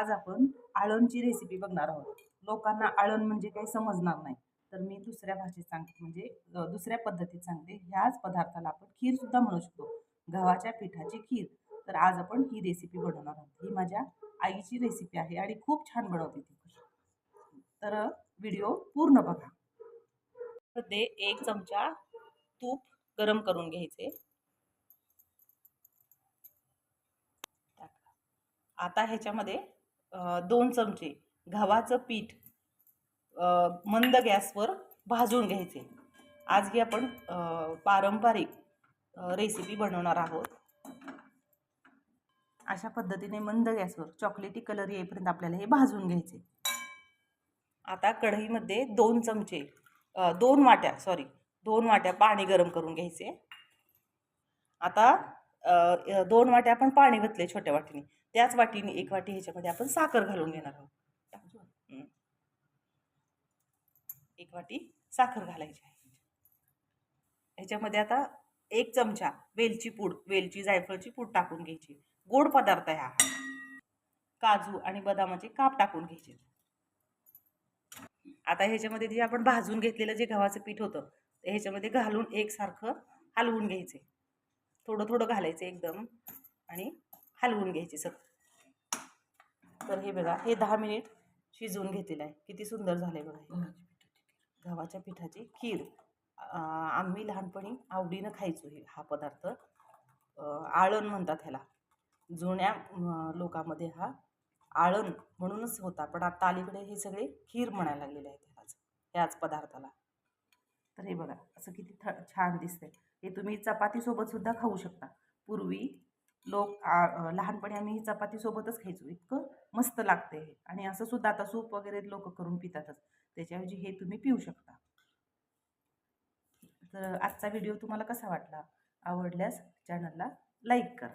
आज आपण आळणची रेसिपी बघणार आहोत. लोकांना आळण म्हणजे काही समजणार नाही. तर मी दुसऱ्या भाषेत सांगते म्हणजे दुसऱ्या पद्धतीत सांगते. ह्याच पदार्थाला आपण खीर सुद्धा म्हणू शकतो. गव्हाच्या पिठाची खीर. तर आज आपण ही रेसिपी बनवणार आहोत. ही माझ्या आईची रेसिपी आहे आणि खूप छान बनवते ती. तर व्हिडिओ पूर्ण बघा. तर ते एक चमचा तूप गरम करून घ्यायचे. आता ह्याच्यामध्ये दोन चमचे गव्हाचं पीठ मंद गॅसवर भाजून घ्यायचे. आज ही आपण पारंपरिक रेसिपी बनवणार आहोत. अशा पद्धतीने मंद गॅसवर चॉकलेटी कलर येईपर्यंत आपल्याला हे भाजून घ्यायचे. आता कढईमध्ये दोन चमचे दोन वाट्या सॉरी दोन वाट्या पाणी गरम करून घ्यायचे. आता दोन वाट्या आपण पाणी घातले छोट्या वाटीने. त्याच वाटीने एक वाटी ह्याच्यामध्ये आपण साखर घालून घेणार आहोत. एक वाटी साखर घालायची आहे. ह्याच्यामध्ये आता एक चमचा वेलची पूड वेलची जायफळची पूड टाकून घ्यायची. गोड पदार्थ ह्या हा. काजू आणि बदामाचे काप टाकून घ्यायचे. आता ह्याच्यामध्ये जे आपण भाजून घेतलेलं जे गव्हाचं पीठ होतं ते ह्याच्यामध्ये घालून एकसारखं हलवून घ्यायचे. थोडं थोडं घालायचं एकदम आणि हलवून घ्यायचे सगळं. तर हे बघा हे दहा मिनिट शिजवून घेतलेलं आहे. किती सुंदर झालं बघा हे. गव्हाच्या पिठाची खीर. आम्ही लहानपणी आवडीनं खायचो हे हा पदार्थ. आळण म्हणतात ह्याला. जुन्या लोकांमध्ये हा आळण म्हणूनच होता. पण आता अलीकडे हे सगळे खीर म्हणायला लागलेले आहेत ह्यालाच ह्याच पदार्थाला. तर हे बघा असं किती थ छान दिसतंय. हे तुम्ही चपातीसोबत सुद्धा खाऊ शकता. पूर्वी लोक लहानपणी आम्ही ही चपातीसोबतच खायचो. इतकं मस्त लागते हे. आणि असं सुद्धा आता सूप वगैरे लोक करून पितातच. त्याच्याऐवजी हे तुम्ही पिऊ शकता. तर आजचा व्हिडिओ तुम्हाला कसा वाटला? आवडल्यास चॅनलला लाईक करा.